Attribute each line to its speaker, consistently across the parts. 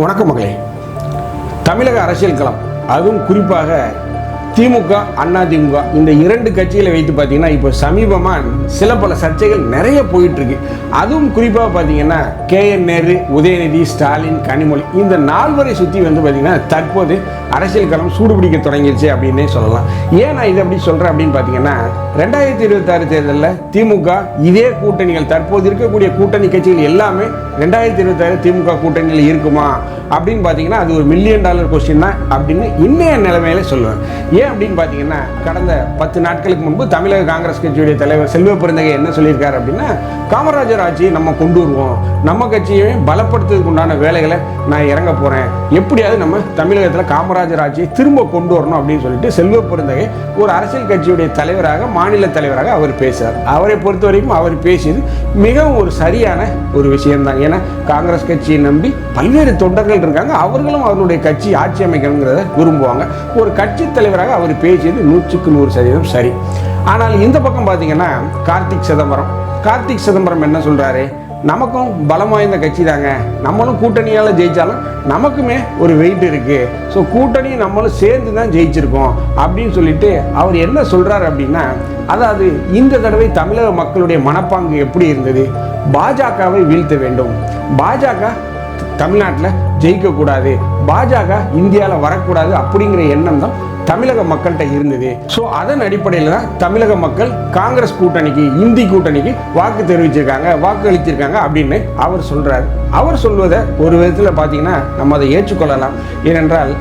Speaker 1: வணக்கம் மகளே. தமிழக அரசியல் களம் அதுவும் குறிப்பாக திமுக அண்ணா திமுக இந்த இரண்டு கட்சிகளை வைத்து பார்த்தீங்கன்னா இப்போ சமீபமாக சில பல சர்ச்சைகள் நிறைய போயிட்டு இருக்கு அதுவும் குறிப்பாக பார்த்தீங்கன்னா கே. என். நேரு உதயநிதி ஸ்டாலின் கனிமொழி இந்த நால்வரை சுற்றி வந்து பார்த்தீங்கன்னா தற்போது அரசியல் களம் சூடுபிடிக்க தொடங்கிடுச்சு அப்படின்னே சொல்லலாம். ஏன் நான் இதை அப்படி சொல்கிறேன் அப்படின்னு பார்த்தீங்கன்னா ரெண்டாயிரத்தி இருபத்தாறு தேர்தலில் திமுக இதே கூட்டணிகள் தற்போது இருக்கக்கூடிய கூட்டணி கட்சிகள் எல்லாமே ரெண்டாயிரத்தி இருபத்தாறு திமுக கூட்டணியில் இருக்குமா அப்படின்னு பார்த்தீங்கன்னா அது ஒரு மில்லியன் டாலர் கொஸ்டின் தான் அப்படின்னு இன்னைய நிலைமையில சொல்லுவேன். ஏன் அப்படின்னு பார்த்தீங்கன்னா கடந்த பத்து நாட்களுக்கு முன்பு தமிழக காங்கிரஸ் கட்சியுடைய தலைவர் செல்வ பெருந்தகை என்ன சொல்லியிருக்காரு அப்படின்னா காமராஜர் ஆட்சியை நம்ம கொண்டு வருவோம். நம்ம கட்சியை பலப்படுத்துறதுக்கு உண்டான வேலைகளை நான் இறங்க போகிறேன் எப்படியாவது நம்ம தமிழகத்தில் காமராஜர் ஆட்சியை திரும்ப கொண்டு வரணும் அப்படின்னு சொல்லிட்டு செல்வ பெருந்தகை ஒரு அரசியல் கட்சியுடைய தலைவராக மாநில தலைவராக அவர் பேசுகிறார் அவரை பொறுத்த வரைக்கும் அவர் பேசியது மிகவும் ஒரு சரியான ஒரு விஷயம்தான். ஏன்னா காங்கிரஸ் கட்சியை நம்பி பல்வேறு தொண்டர்கள் இருக்காங்க. அவர்களும் அவர்களுடைய கட்சி ஆட்சி அமைக்கணுங்கிறத விரும்புவாங்க. ஒரு கட்சி தலைவராக அவர் பேசியது நூற்றுக்கு நூறு சதவீதம் சரி. ஆனால் இந்த பக்கம் பார்த்தீங்கன்னா கார்த்திக் சிதம்பரம். கார்த்திக் சிதம்பரம் என்ன சொல்கிறாரு நமக்கும் பலம் வாய்ந்த கட்சி தாங்க. நம்மளும் கூட்டணியால் ஜெயித்தாலும் நமக்குமே ஒரு வெயிட் இருக்குது ஸோ கூட்டணி நம்மளும் சேர்ந்து தான் ஜெயிச்சிருக்கோம். அப்படின்னு சொல்லிட்டு அவர் என்ன சொல்கிறார் அப்படின்னா அதாவது இந்த தடவை தமிழக மக்களுடைய மனப்பாங்கு எப்படி இருந்தது? பாஜகவை வீழ்த்த வேண்டும். பாஜக தமிழ்நாட்டில் ஜெயிக்கக்கூடாது. பாஜக இந்தியாவில் வரக்கூடாது அப்படிங்கிற எண்ணம் தான் தமிழக மக்கள்கிட்ட இருந்தது. ஸோ அதன் அடிப்படையில் தான் தமிழக மக்கள் காங்கிரஸ் கூட்டணிக்கு இந்தி கூட்டணிக்கு வாக்கு தெரிவிச்சிருக்காங்க வாக்கு அளித்திருக்காங்க அப்படின்னு அவர் சொல்றாரு. அவர் சொல்வதை ஒரு விதத்தில் பார்த்தீங்கன்னா நம்ம அதை ஏற்றுக்கொள்ளலாம். ஏனென்றால்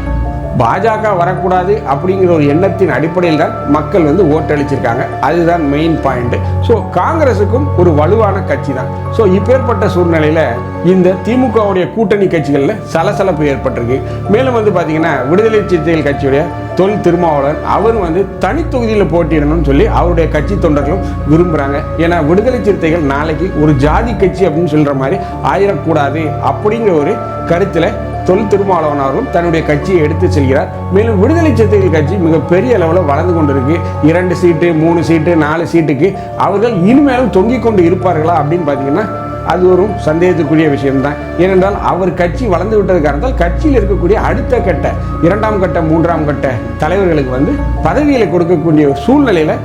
Speaker 1: பாஜக வரக்கூடாது அப்படிங்கிற ஒரு எண்ணத்தின் அடிப்படையில் தான் மக்கள் வந்து ஓட்டளிச்சிருக்காங்க அதுதான் மெயின் பாயிண்ட் ஸோ காங்கிரஸுக்கும் ஒரு வலுவான கட்சி தான். ஸோ இப்பேற்பட்ட சூழ்நிலையில் இந்த திமுகவுடைய கூட்டணி கட்சிகளில் சலசலப்பு ஏற்பட்டிருக்கு. மேலும் வந்து பார்த்தீங்கன்னா விடுதலை சிறுத்தைகள் கட்சியுடைய தொல் திருமாவளவன் அவர் வந்து தனி தொகுதியில் போட்டியிடணும்னு சொல்லி அவருடைய கட்சி தொண்டர்களும் விரும்புகிறாங்க ஏன்னா விடுதலை சிறுத்தைகள் நாளைக்கு ஒரு ஜாதி கட்சி அப்படின்னு சொல்கிற மாதிரி ஆயிடக்கூடாது அப்படிங்கிற ஒரு கருத்தில் தொல் திருமாவளவன் அவர்களும் தன்னுடைய கட்சியை எடுத்து செல்கிறார். மேலும் விடுதலை சிறுத்தைகள் கட்சி மிகப்பெரிய அளவில் வளர்ந்து கொண்டிருக்கு. இரண்டு சீட்டு மூணு சீட்டு நாலு சீட்டுக்கு அவர்கள் இனிமேலும் தொங்கிக் கொண்டு இருப்பார்களா அப்படின்னு பார்த்தீங்கன்னா அது ஒரு சந்தேகத்துக்குரிய விஷயம்தான். ஏனென்றால் அவர் கட்சி வளர்ந்து விட்டது காரணத்தால் கட்சியில் இருக்கக்கூடிய அடுத்த கட்ட இரண்டாம் கட்ட மூன்றாம் கட்ட தலைவர்களுக்கு வந்து பதவிகளை கொடுக்கக்கூடிய சூழ்நிலையில்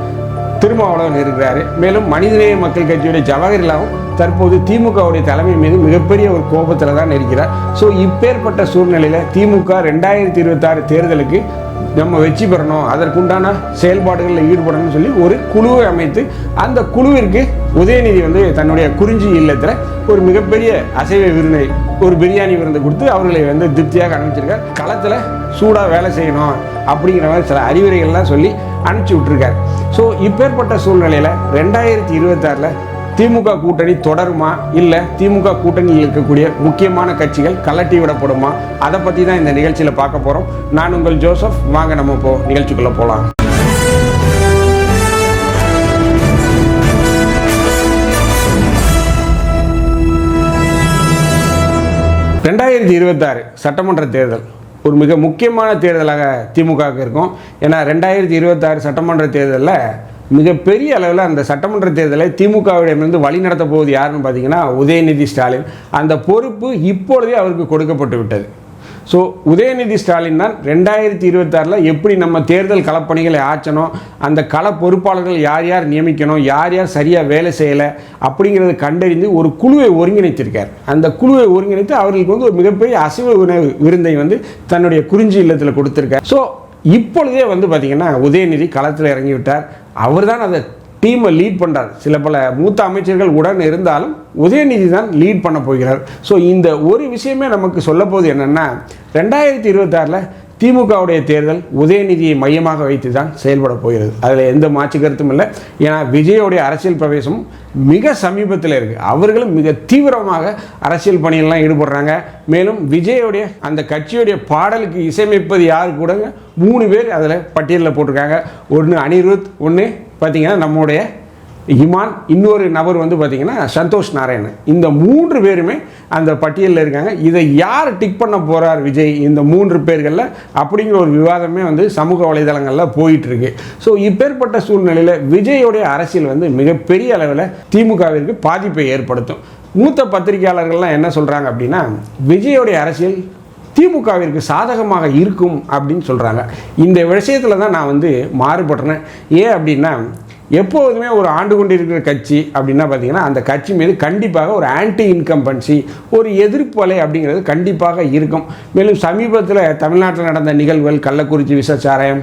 Speaker 1: திருமாவளவன் இருக்கிறாரு. மேலும் மனிதநேய மக்கள் கட்சியுடைய ஜவஹர்லாவும் தற்போது திமுகவுடைய தலைமை மீது மிகப்பெரிய ஒரு கோபத்தில் தான் இருக்கிறார். ஸோ இப்பேற்பட்ட சூழ்நிலையில் திமுக ரெண்டாயிரத்தி இருபத்தாறு தேர்தலுக்கு நம்ம வெற்றி பெறணும் அதற்குண்டான செயல்பாடுகளில் ஈடுபடணும்னு சொல்லி ஒரு குழுவை அமைத்து அந்த குழுவிற்கு உதயநிதி வந்து தன்னுடைய குறிஞ்சி இல்லத்தில் ஒரு மிகப்பெரிய அசைவ விருந்தை ஒரு பிரியாணி விருந்து கொடுத்து அவர்களை வந்து திருப்தியாக அனுப்பிச்சிருக்கார். களத்தில் சூடாக வேலை செய்யணும் அப்படிங்கிற மாதிரி சில அறிவுரைகள்லாம் சொல்லி அனுப்பிச்சி விட்டுருக்காரு. ஸோ இப்பேற்பட்ட சூழ்நிலையில் ரெண்டாயிரத்தி இருபத்தாறில் திமுக கூட்டணி தொடருமா? இல்லை திமுக கூட்டணியில் இருக்கக்கூடிய முக்கியமான கட்சிகள் கலட்டி விடப்படுமா? அதை பற்றி தான் இந்த நிகழ்ச்சியில் பார்க்க போகிறோம் நான் உங்கள் ஜோசப். வாங்க நம்ம இப்போ நிகழ்ச்சிக்குள்ளே போகலாம் ரெண்டாயிரத்தி இருபத்தாறு சட்டமன்ற தேர்தல். ஒரு மிக முக்கியமான தேர்தலாக திமுகவுக்கு இருக்கும். ஏன்னா ரெண்டாயிரத்தி இருபத்தாறு சட்டமன்ற தேர்தலில் மிகப்பெரிய அளவில் அந்த சட்டமன்ற தேர்தலை திமுகவிடமிருந்து வழி நடத்தப் போவது யாருன்னு பார்த்தீங்கன்னா உதயநிதி ஸ்டாலின். அந்த பொறுப்பு இப்பொழுதே அவருக்கு கொடுக்கப்பட்டு விட்டது. ஸோ உதயநிதி ஸ்டாலின் தான் ரெண்டாயிரத்தி இருபத்தாறில் எப்படி நம்ம தேர்தல் களப்பணிகளை ஆச்சணும் அந்த கள பொறுப்பாளர்கள் யார் யார் நியமிக்கணும் யார் யார் சரியாக வேலை செய்யலை அப்படிங்கிறத கண்டறிந்து ஒரு குழுவை ஒருங்கிணைத்திருக்கார். அந்த குழுவை ஒருங்கிணைத்து அவர்களுக்கு வந்து ஒரு மிகப்பெரிய அசைவ உணவு விருந்தை வந்து தன்னுடைய குறிஞ்சி இல்லத்தில் கொடுத்துருக்கார். ஸோ இப்பொழுதே வந்து பார்த்திங்கன்னா உதயநிதி களத்தில் இறங்கி விட்டார் அவர் தான் அதை டீமை லீட் பண்ணுறார் சில பல மூத்த அமைச்சர்கள் உடன் இருந்தாலும் உதயநிதி தான் லீட் பண்ண போகிறார். ஸோ இந்த ஒரு விஷயமே நமக்கு சொல்ல போகுது என்னென்னா ரெண்டாயிரத்தி இருபத்தாறில் திமுகவுடைய தேர்தல் உதயநிதியை மையமாக வைத்து தான் செயல்பட போகிறது. அதில் எந்த மாற்று கருத்தும் இல்லை. ஏன்னா விஜயோடைய அரசியல் பிரவேசம் மிக சமீபத்தில் இருக்குது அவர்களும் மிக தீவிரமாக அரசியல் பணியெல்லாம் ஈடுபடுறாங்க. மேலும் விஜயோடைய அந்த கட்சியுடைய பாடலுக்கு இசையமைப்பது யார் கூட மூணு பேர் அதில் பட்டியலில் போட்டிருக்காங்க. ஒன்று அனிருத் ஒன்று பார்த்தீங்கன்னா நம்முடைய இமான் இன்னொரு நபர் வந்து பார்த்தீங்கன்னா சந்தோஷ் நாராயணன். இந்த மூன்று பேருமே அந்த பட்டியலில் இருக்காங்க. இதை யார் டிக் பண்ண போகிறார் விஜய் இந்த மூன்று பேர்களில்? அப்படிங்கிற ஒரு விவாதமே வந்து சமூக வலைதளங்களில் போயிட்டுருக்கு. ஸோ இப்பேற்பட்ட சூழ்நிலையில் விஜயோடைய அரசியல் வந்து மிகப்பெரிய அளவில் திமுகவிற்கு பாதிப்பை ஏற்படுத்தும். மூத்த பத்திரிகையாளர்கள்லாம் என்ன சொல்கிறாங்க அப்படின்னா விஜயோடைய அரசியல் திமுகவிற்கு சாதகமாக இருக்கும் அப்படின்னு சொல்கிறாங்க இந்த விஷயத்தில் தான் நான் வந்து மாறுபடுறேன். ஏன் அப்படின்னா எப்போதுமே ஒரு ஆண்டு கொண்டிருக்கிற கட்சி அப்படின்னா பார்த்தீங்கன்னா அந்த கட்சி மீது கண்டிப்பாக ஒரு ஆன்டி இன்கம்பன்சி ஒரு எதிர்ப்பு அலை அப்படிங்கிறது கண்டிப்பாக இருக்கும். மேலும் சமீபத்தில் தமிழ்நாட்டில் நடந்த நிகழ்வுகள் கள்ளக்குறிச்சி விசச்சாராயம்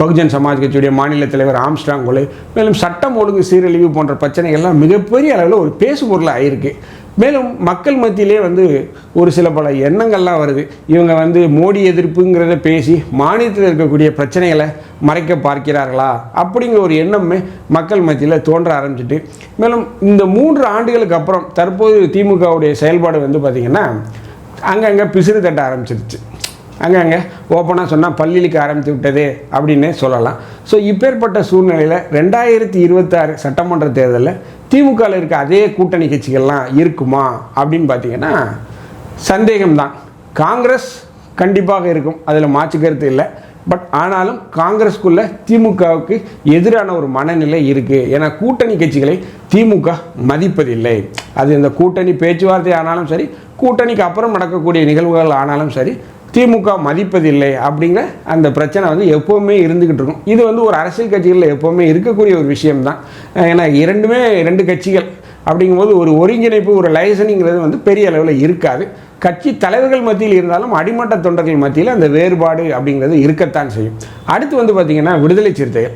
Speaker 1: பகுஜன் சமாஜ் கட்சியுடைய மாநில தலைவர் ஆம்ஸ்டாங் கொலை மேலும் சட்டம் ஒழுங்கு சீரழிவு போன்ற பிரச்சனைகள்லாம் மிகப்பெரிய அளவில் ஒரு பேசுபொருளாக ஆயிருக்கு. மேலும் மக்கள் மத்தியிலே வந்து ஒரு சில பல எண்ணங்கள்லாம் வருது. இவங்க வந்து மோடி எதிர்ப்புங்கிறத பேசி மாநிலத்தில் இருக்கக்கூடிய பிரச்சனைகளை மறைக்க பார்க்கிறார்களா? அப்படிங்கிற ஒரு எண்ணமே மக்கள் மத்தியில் தோன்ற ஆரம்பிச்சிட்டு மேலும் இந்த மூன்று ஆண்டுகளுக்கு அப்புறம் தற்போது திமுகவுடைய செயல்பாடு வந்து பார்த்திங்கன்னா அங்கங்கே பிசிறு தட்ட ஆரம்பிச்சிருச்சு. அங்கங்கே ஓப்பனாக சொன்னால் பள்ளியிலுக்கு ஆரம்பித்து விட்டது அப்படின்னே சொல்லலாம். ஸோ இப்பேற்பட்ட சூழ்நிலையில் ரெண்டாயிரத்தி இருபத்தாறு சட்டமன்ற தேர்தலில் திமுகவில் இருக்க அதே கூட்டணி கட்சிகள்லாம் இருக்குமா அப்படின்னு பார்த்தீங்கன்னா சந்தேகம்தான். காங்கிரஸ் கண்டிப்பாக இருக்கும். அதில் மாற்று கருத்து இல்லை. பட் ஆனாலும் காங்கிரஸ்க்குள்ள திமுகவுக்கு எதிரான ஒரு மனநிலை இருக்குது ஏன்னா கூட்டணி கட்சிகளை திமுக மதிப்பதில்லை. அது இந்த கூட்டணி பேச்சுவார்த்தை ஆனாலும் சரி கூட்டணிக்கு அப்புறம் நடக்கக்கூடிய நிகழ்வுகள் ஆனாலும் சரி திமுக மதிப்பதில்லை அப்படிங்கிற அந்த பிரச்சனை வந்து எப்போவுமே இருந்துக்கிட்டு இருக்கும். இது வந்து ஒரு அரசியல் கட்சிகளில் எப்போவுமே இருக்கக்கூடிய ஒரு விஷயம்தான். ஏன்னா இரண்டுமே ரெண்டு கட்சிகள் அப்படிங்கும்போது ஒரு ஒருங்கிணைப்பு ஒரு லைசனிங்கிறது வந்து பெரிய அளவில் இருக்காது. கட்சி தலைவர்கள் மத்தியில் இருந்தாலும் அடிமட்ட தொண்டர்கள் மத்தியில் அந்த வேறுபாடு அப்படிங்கிறது இருக்கத்தான் செய்யும். அடுத்து வந்து பார்த்திங்கன்னா விடுதலை சிறுத்தைகள்.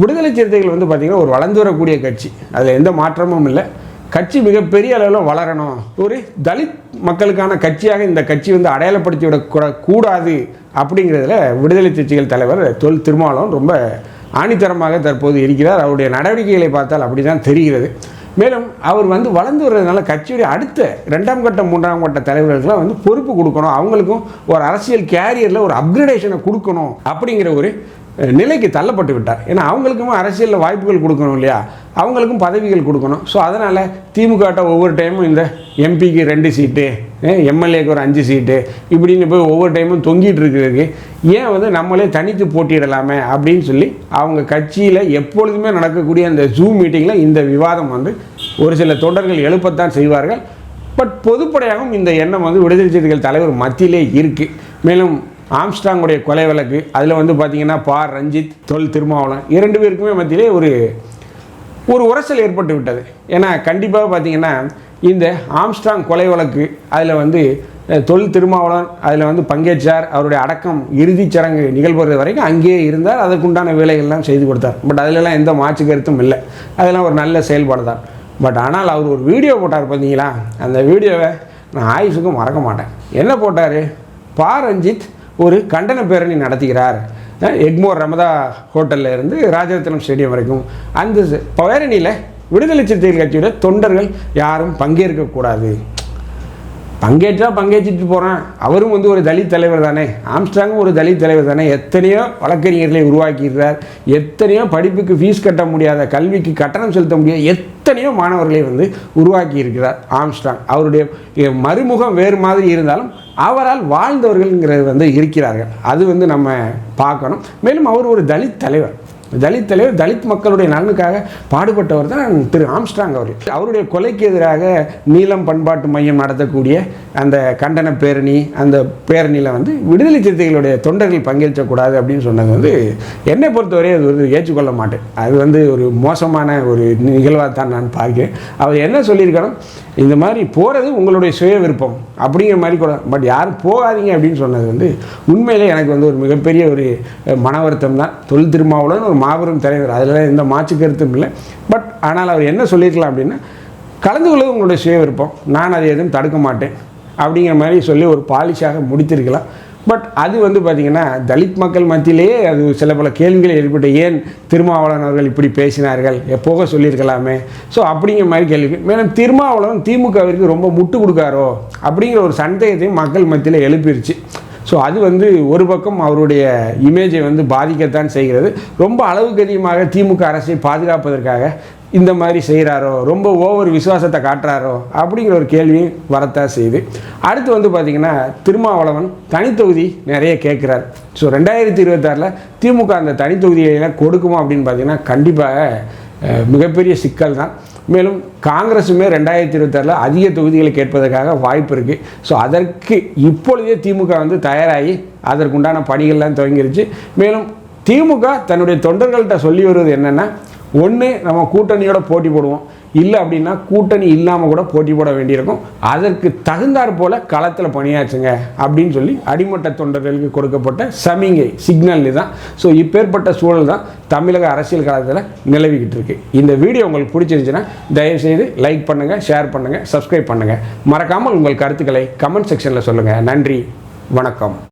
Speaker 1: விடுதலை சிறுத்தைகள் வந்து பார்த்திங்கன்னா ஒரு வளர்ந்து வரக்கூடிய கட்சி. அதில் எந்த மாற்றமும் இல்லை. கட்சி மிகப்பெரிய அளவில் வளரணும். ஒரு தலித் மக்களுக்கான கட்சியாக இந்த கட்சி வந்து அடையாளப்படுத்தி விட கூடாது அப்படிங்கிறதுல விடுதலை சிறுத்தைகள் தலைவர் தொல் திருமாவளவன் ரொம்ப ஆணித்தரமாக தற்போது இருக்கிறார். அவருடைய நடவடிக்கைகளை பார்த்தால் அப்படி தான் தெரிகிறது. மேலும் அவர் வந்து வளர்ந்து வர்றதுனால கட்சியுடைய அடுத்த ரெண்டாம் கட்ட மூன்றாம் கட்ட தலைவர்களுக்கெல்லாம் வந்து பொறுப்பு கொடுக்கணும். அவங்களுக்கும் ஒரு அரசியல் கேரியரில் ஒரு அப்கிரேடேஷனை கொடுக்கணும் அப்படிங்கிற ஒரு நிலைக்கு தள்ளப்பட்டு விட்டார். ஏன்னா அவங்களுக்கும் அரசியலில் வாய்ப்புகள் கொடுக்கணும் இல்லையா? அவங்களுக்கும் பதவிகள் கொடுக்கணும். ஸோ அதனால் திமுகட்ட ஒவ்வொரு டைமும் இந்த எம்பிக்கு ரெண்டு சீட்டு எம்எல்ஏக்கு ஒரு அஞ்சு சீட்டு இப்படின்னு போய் ஒவ்வொரு டைமும் தொங்கிட்டு இருக்கிறதுக்கு ஏன் வந்து நம்மளே தனித்து போட்டியிடலாமே அப்படின்னு சொல்லி அவங்க கட்சியில் எப்பொழுதுமே நடக்கக்கூடிய அந்த ஜூம் மீட்டிங்கில் இந்த விவாதம் வந்து ஒரு சில தொண்டர்கள் எழுப்பத்தான் செய்வார்கள். பட் பொதுப்படையாகவும் இந்த எண்ணம் வந்து விடுதலை சிறுத்தைகள் தலைவர் மத்தியிலே இருக்குது மேலும் ஆம்ஸ்டாங்குடைய கொலை வழக்கு அதில் வந்து பார்த்தீங்கன்னா பா. ரஞ்சித் தொல் திருமாவளம் இரண்டு பேருக்குமே மத்தியிலே ஒரு ஒரு உரசல் ஏற்பட்டு விட்டது. ஏன்னா கண்டிப்பாக பார்த்தீங்கன்னா இந்த ஆம்ஸ்டாங் கொலை வழக்கு அதில் வந்து தொல் திருமாவளவன் அதில் வந்து பங்கேற்றார். அவருடைய அடக்கம் இறுதிச் சடங்கு நிகழ்வுறது வரைக்கும் அங்கேயே இருந்தார். அதற்குண்டான வேலைகள்லாம் செய்து கொடுத்தார். பட் அதிலெல்லாம் எந்த மாற்று கருத்தும் இல்லை. அதெல்லாம் ஒரு நல்ல செயல்பாடு தான் பட் ஆனால் அவர் ஒரு வீடியோ போட்டார் பார்த்தீங்களா அந்த வீடியோவை நான் ஆயுஷுக்கும் மறக்க மாட்டேன். என்ன போட்டார்? பா. ரஞ்சித் ஒரு கண்டன பேரணி நடத்துகிறார். எக்மோர் ரமதா ஹோட்டல்ல இருந்து ராஜரத்னம் ஸ்டேடியம் வரைக்கும். அந்த பேரணியில் விடுதலை சிறுத்தைகள் கட்சியோட தொண்டர்கள் யாரும் பங்கேற்கக்கூடாது. பங்கேற்றா பங்கேற்றிட்டு போகிறான் அவரும் வந்து ஒரு தலித் தலைவர் தானே. ஆம்ஸ்டாங்கும் ஒரு தலித் தலைவர் தானே. எத்தனையோ வழக்கறிஞர்களை உருவாக்கிடுறார் எத்தனையோ படிப்புக்கு ஃபீஸ் கட்ட முடியாத கல்விக்கு கட்டணம் செலுத்த முடியாத எத்தனையோ மாணவர்களை வந்து உருவாக்கி இருக்கிறார் ஆம்ஸ்டாங் அவருடைய மறுமுகம் வேறு மாதிரி இருந்தாலும் அவரால் வாழ்ந்தவர்கள்ங்கிறது வந்து இருக்கிறார்கள். அது வந்து நம்ம பார்க்கணும். மேலும் அவர் ஒரு தலித் தலைவர். தலித் தலைவர் தலித் மக்களுடைய நலனுக்காக பாடுபட்டவர் தான் திரு ஆம்ஸ்ட்ராங் அவர் அவருடைய கொலைக்கு எதிராக நீளம் பண்பாட்டு மையம் நடத்தக்கூடிய அந்த கண்டன பேரணி அந்த பேரணியில் வந்து விடுதலை சிறுத்தைகளுடைய தொண்டர்கள் பங்கேற்கக்கூடாது அப்படின்னு சொன்னது வந்து என்னை பொறுத்தவரை அது வந்து ஏற்றுக்கொள்ள மாட்டேன். அது வந்து ஒரு மோசமான ஒரு நிகழ்வாக தான் நான் பார்க்கிறேன். அவர் என்ன சொல்லியிருக்கணும் இந்த மாதிரி போகிறது உங்களுடைய சுய விருப்பம் அப்படிங்கிற மாதிரி கூட பட் யாரும் போகாதீங்க அப்படின்னு சொன்னது வந்து உண்மையிலே எனக்கு வந்து ஒரு மிகப்பெரிய ஒரு மன வருத்தம் தான். தொல் திருமாவளவன் ஒரு மாபெரும் தலைவர். அதில் எந்த மாற்று கருத்தும் இல்லை. பட் ஆனால் அவர் என்ன சொல்லியிருக்கலாம் அப்படின்னா கலந்து கொள்வது உங்களுடைய சுய விருப்பம். நான் அதை எதுவும் தடுக்க மாட்டேன். அப்படிங்கிற மாதிரி சொல்லி ஒரு பாலிஷாக முடித்திருக்கலாம். பட் அது வந்து பார்த்திங்கன்னா தலித் மக்கள் மத்தியிலேயே அது சில பல கேள்விகள் ஏற்பட்டு ஏன் திருமாவளவன் அவர்கள் இப்படி பேசினார்கள்? போக சொல்லியிருக்கலாமே. ஸோ அப்படிங்கிற மாதிரி கேள்வி. மேலும் திருமாவளவன் திமுகவிற்கு ரொம்ப முட்டு கொடுக்காரோ? அப்படிங்கிற ஒரு சந்தேகத்தையும் மக்கள் மத்தியில் எழுப்பிருச்சு. ஸோ அது வந்து ஒரு பக்கம் அவருடைய இமேஜை வந்து பாதிக்கத்தான் செய்கிறது. ரொம்ப அளவுக்கு அதிகமாக திமுக அரசை பாதுகாப்பதற்காக இந்த மாதிரி செய்கிறாரோ ரொம்ப ஓவர் விசுவாசத்தை காட்டுறாரோ அப்படிங்கிற ஒரு கேள்வி வரத்தான் செய்யுது. அடுத்து வந்து பார்த்திங்கன்னா திருமாவளவன் தனித்தொகுதி நிறைய கேட்குறார். ஸோ ரெண்டாயிரத்தி இருபத்தாறில் திமுக அந்த தனித்தொகுதியெல்லாம் கொடுக்குமா அப்படின்னு பார்த்தீங்கன்னா கண்டிப்பாக மிகப்பெரிய சிக்கல் தான் மேலும் காங்கிரஸுமே ரெண்டாயிரத்தி இருபத்தாறில் அதிக தொகுதிகளை கேட்பதற்காக வாய்ப்பு இருக்குது ஸோ அதற்கு இப்பொழுதே திமுக வந்து தயாராகி அதற்குண்டான பணிகள்லாம் துவங்கிருச்சு மேலும் திமுக தன்னுடைய தொண்டர்கள்ட்ட சொல்லி வருவது என்னென்னா ஒன்று நம்ம கூட்டணியோட போட்டி போடுவோம். இல்லை அப்படின்னா கூட்டணி இல்லாமல் கூட போட்டி போட வேண்டியிருக்கும். அதற்கு தகுந்தாற் போல களத்தில் பணியாச்சுங்க அப்படின்னு சொல்லி அடிமட்ட தொண்டர்களுக்கு கொடுக்கப்பட்ட சமிங்கை சிக்னல் தான் ஸோ இப்பேற்பட்ட சூழல் தான் தமிழக அரசியல் காலத்தில் நிலவிக்கிட்டு இருக்கு. இந்த வீடியோ உங்களுக்கு பிடிச்சிருந்துச்சுன்னா தயவுசெய்து லைக் பண்ணுங்கள் ஷேர் பண்ணுங்கள் சப்ஸ்கிரைப் பண்ணுங்கள் மறக்காமல் உங்கள் கருத்துக்களை கமெண்ட் செக்ஷனில் சொல்லுங்கள் நன்றி வணக்கம்.